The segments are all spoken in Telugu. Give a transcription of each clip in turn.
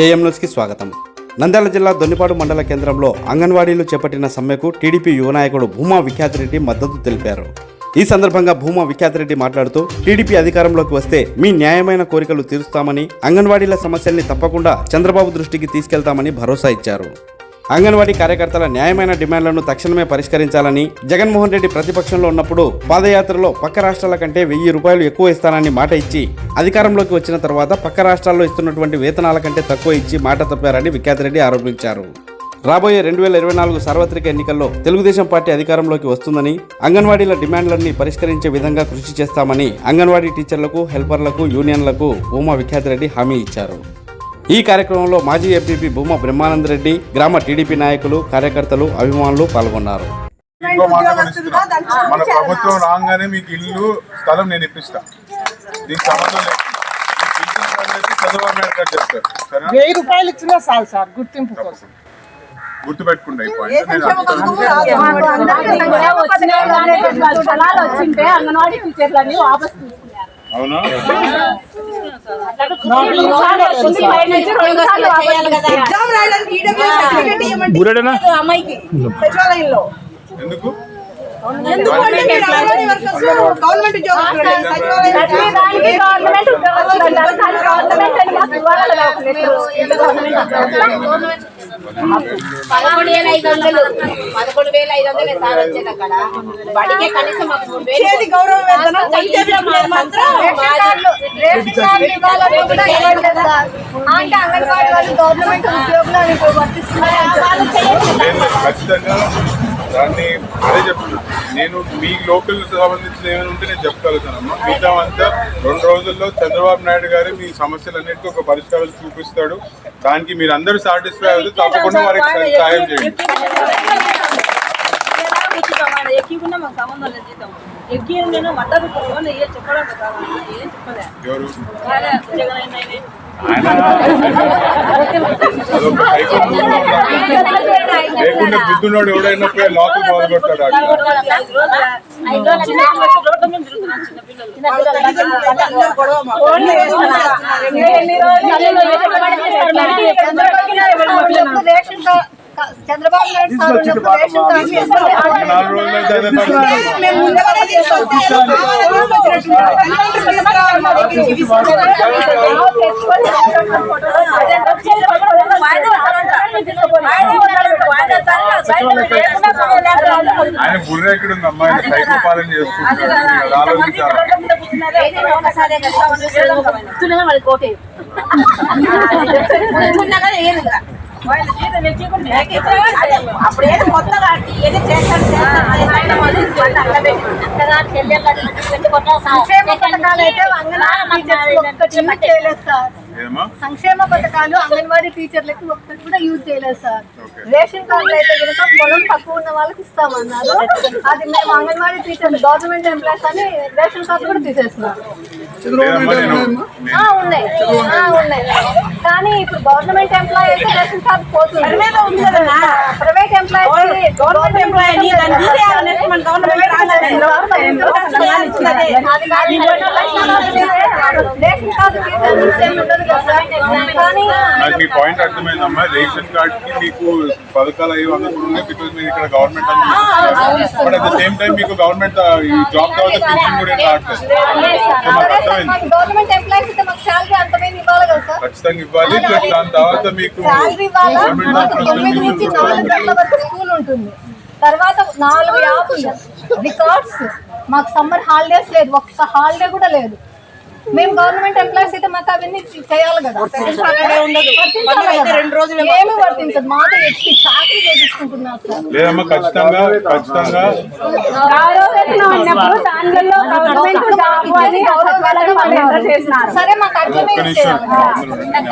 ఏఎం న్యూస్కి స్వాగతం. నంద్యాల జిల్లా దొన్నిపాడు మండల కేంద్రంలో అంగన్వాడీలు చేపట్టిన సమ్మెకు టీడీపీ యువనాయకుడు భూమా విఖ్యాతిరెడ్డి మద్దతు తెలిపారు. ఈ సందర్భంగా భూమా విఖ్యాతిరెడ్డి మాట్లాడుతూ టీడీపీ అధికారంలోకి వస్తే మీ న్యాయమైన కోరికలు తీరుస్తామని అంగన్వాడీల సమస్యల్ని తప్పకుండా చంద్రబాబు దృష్టికి తీసుకెళ్తామని భరోసా ఇచ్చారు. అంగన్వాడీ కార్యకర్తల న్యాయమైన డిమాండ్లను తక్షణమే పరిష్కరించాలని జగన్మోహన్ రెడ్డి ప్రతిపక్షంలో ఉన్నప్పుడు పాదయాత్రలో పక్క రాష్ట్రాల కంటే వెయ్యి రూపాయలు ఎక్కువ ఇస్తానని మాట ఇచ్చి అధికారంలోకి వచ్చిన తర్వాత పక్క రాష్ట్రాల్లో ఇస్తున్నటువంటి వేతనాల కంటే తక్కువ ఇచ్చి మాట తప్పారని విఖ్యాతిరెడ్డి ఆరోపించారు. రాబోయే రెండు వేల ఇరవై నాలుగు సార్వత్రిక ఎన్నికల్లో తెలుగుదేశం పార్టీ అధికారంలోకి వస్తుందని అంగన్వాడీల డిమాండ్లన్నీ పరిష్కరించే విధంగా కృషి చేస్తామని అంగన్వాడీ టీచర్లకు హెల్పర్లకు యూనియన్లకు ఉమా విఖ్యాతిరెడ్డి హామీ ఇచ్చారు. ఈ కార్యక్రమంలో మాజీ ఎంపీపీ భూమా బ్రహ్మానంద రెడ్డి గ్రామ టీడీపీ నాయకులు కార్యకర్తలు అభిమానులు పాల్గొన్నారు. మన ప్రభుత్వం రాగానే మీకు ఇల్లు స్థలం నేను ఇప్పిస్తా. దీనికి సంబంధం లేదు. చంద్రబాబు నాయుడు గారు చెప్తారు. సరేనా? వెయ్యి రూపాయలు ఇచ్చినా చాలు సార్ గుర్తింపు కోసం. గుర్తుపెట్టుకుంటా అవునా? అమ్మాయికి సచివాలయంలో ఎందుకు? పదకొండు వేల ఐదు వందలు. పదకొండు వేల ఐదు వందలు సార్ వచ్చేది అక్కడ? బడికే కనీసం మాకు మూడు వేలు గౌరవ. అంటే అంగన్వాడీ వాళ్ళు గవర్నమెంట్ ఉద్యోగులు వర్తిస్తున్నారు. ఖచ్చితంగా దాన్ని అదే చెప్తున్నా. నేను మీ లోకల్ సంబంధించిన ఏమైనా ఉంటే నేను చెప్పగలుగుతానమ్మా మిగతా అంతా రెండు రోజుల్లో చంద్రబాబు నాయుడు గారు మీ సమస్యలన్నిటికీ ఒక పరిష్కారం చూపిస్తాడు. దానికి మీరు అందరూ సాటిస్ఫై అవుతుంది తప్పకుండా వారికి సహాయం చేయండి. చెప్పలే? ఎవరు? ఆయనే. లేకుంటే బుద్ధునోడు ఎవడైనా పోయి లోపల పాల్గొట్టాడు రోజులు చిన్న పిల్లలు రోడ్ల మీద తిరుగుతున్నారు చిన్న పిల్లలు అందరూ గొడవ మాకు. ఓన్లీ వేస్తున్నారు. ఎన్ని రోజులు అల్లులు ఎక్కడ పడిచేస్తారు మరి? చంద్రబాబు నాయుడు ఉన్నప్పుడు ration card- Chandrababu Naidu sir ఉన్నప్పుడు రేషన్ కార్డు తీసుకొని ఒక నాలుగు రోజులు అయితే అదే పరిస్థితి మేము ముందుగానే తీసుకొస్తే ఎవరు వచ్చినట్టు కలెక్టర్ తీసుకురావాలి మా దగ్గరికి తీసుకురావాలి. ఆయన బుర్ర ఎక్కడ ఉంది అమ్మాయి సైకో పాలన చేస్తుంది ఆలోచించాలి ఏదైనా ఒకసారి కూర్చున్నా వాళ్ళకి ఓకే కూర్చున్నాగా ఏది ఇంకా. వాళ్ళ జీతం ఏదో. సంక్షేమ పథకాలు అయితే అంగన్వాడీ టీచర్స్కి ఒక్కటి యూజ్ చేయలేదు సార్ ఏమా? సంక్షేమ పథకాలు అంగన్వాడీ టీచర్లకు ఒక్కటి కూడా యూజ్ చేయలేదు సార్. రేషన్ కార్డులు అయితే కనుక పొలం తక్కువ ఉన్న వాళ్ళకి ఇస్తామన్నారు. అది మేము అంగన్వాడీ టీచర్లు గవర్నమెంట్ ఎంప్లాయీస్ అని రేషన్ కార్డు కూడా తీసేస్తున్నారు ఉన్నాయి. ఉన్నాయి. ఇప్పుడు గవర్నమెంట్ ఎంప్లాయీ అయితే రేషన్ కార్డు పోతుంది. ఉంది కదన్నా. Private employee government employee ration card. కానీ నాకు మీ పాయింట్ అర్థమైందమ్మా. రేషన్ కార్డ్కి మీకు పథకాలు అయ్యి అందుకున్నాయి బికాజ్ మీరు ఇక్కడ గవర్నమెంట్ అని but at the same time మీకు గవర్నమెంట్ జాబ్ తర్వాత పెన్షన్ కూడా ఏం రావట్లేదు. నాకు అర్థమైంది. గవర్నమెంట్ ఎంప్లాయీస్ అయితే మాకు శాలరీ అంతమైన ఇవ్వాలి కదా సార్ ఖచ్చితంగా ఇవ్వాలి. ప్లస్ దాని తర్వాత మీకు తొమ్మిది నుంచి నాలుగు గంటల వరకు స్కూల్ ఉంటుంది. తర్వాత నాలుగు యాప్లు. రికార్డ్స్. మాకు సమ్మర్ హాలిడేస్ లేదు. ఒక్క హాలిడే కూడా లేదు. మేము గవర్నమెంట్ ఎంప్లాయీస్ అయితే మాకు అవన్నీ చేయాలి కదా. రెండు రోజులు ఏమీ వర్తించదు. మాతో ఎక్కి చాకరీ చేయించుకుంటున్నారు సార్. లేదమ్మా ఖచ్చితంగా ఖచ్చితంగా. సరే మాకు అర్థమే ఒక్క నిమిషం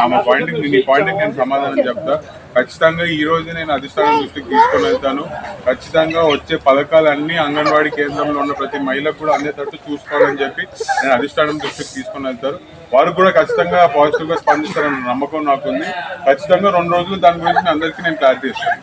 ఆమె పాయింట్ నీ పాయింట్ నేను సమాధానం చెప్తా. ఖచ్చితంగా ఈ రోజు నేను అధిష్టానం దృష్టికి తీసుకొని వెళ్తాను. ఖచ్చితంగా వచ్చే పథకాలన్నీ అంగన్వాడీ కేంద్రంలో ఉన్న ప్రతి మహిళకు కూడా అందేటట్టు చూసుకోవాలని చెప్పి నేను అధిష్టానం దృష్టికి తీసుకొని వెళ్తారు. వారు కూడా ఖచ్చితంగా పాజిటివ్గా స్పందిస్తారన్న నమ్మకం నాకుంది. ఖచ్చితంగా రెండు రోజులు దాని గురించి అందరికీ నేను క్లారిటీ ఇస్తాను.